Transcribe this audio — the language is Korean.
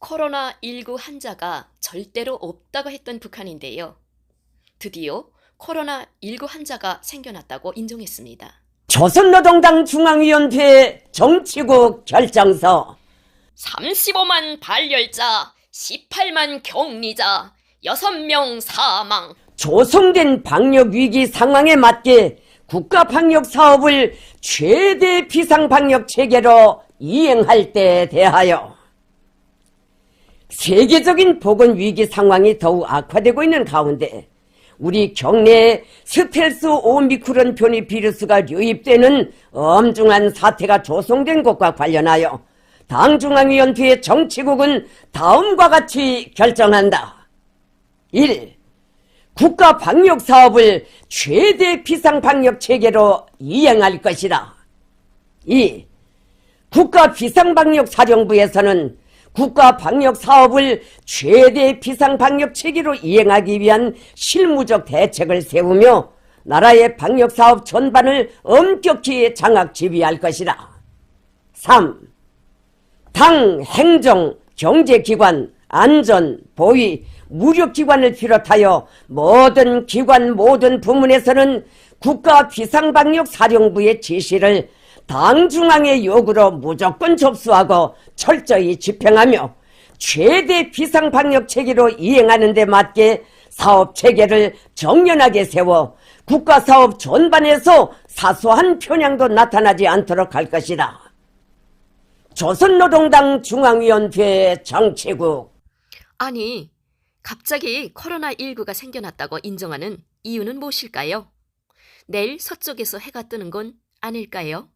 코로나19 환자가 절대로 없다고 했던 북한인데요. 드디어 코로나19 환자가 생겨났다고 인정했습니다. 조선노동당 중앙위원회 정치국 결정서 35만 발열자, 18만 격리자, 6명 사망. 조성된 방역 위기 상황에 맞게 국가 방역 사업을 최대 비상 방역 체계로 이행할 때에 대하여 세계적인 보건 위기 상황이 더욱 악화되고 있는 가운데 우리 경내에 스텔스 오미크론 변이 비루스가 유입되는 엄중한 사태가 조성된 것과 관련하여 당중앙위원회의 정치국은 다음과 같이 결정한다. 1. 국가 방역 사업을 최대 비상 방역 체계로 이행할 것이다. 2. 국가 비상 방역 사령부에서는 국가 방역 사업을 최대 비상 방역 체계로 이행하기 위한 실무적 대책을 세우며 나라의 방역 사업 전반을 엄격히 장악 지휘할 것이다. 3. 당, 행정, 경제기관, 안전, 보위, 무력기관을 비롯하여 모든 기관, 모든 부문에서는 국가 비상방역 사령부의 지시를 당 중앙의 요구로 무조건 접수하고 철저히 집행하며 최대 비상 방역 체계로 이행하는 데 맞게 사업 체계를 정연하게 세워 국가 사업 전반에서 사소한 편향도 나타나지 않도록 할 것이다. 조선노동당 중앙위원회 정치국 아니, 갑자기 코로나19가 생겨났다고 인정하는 이유는 무엇일까요? 내일 서쪽에서 해가 뜨는 건 아닐까요?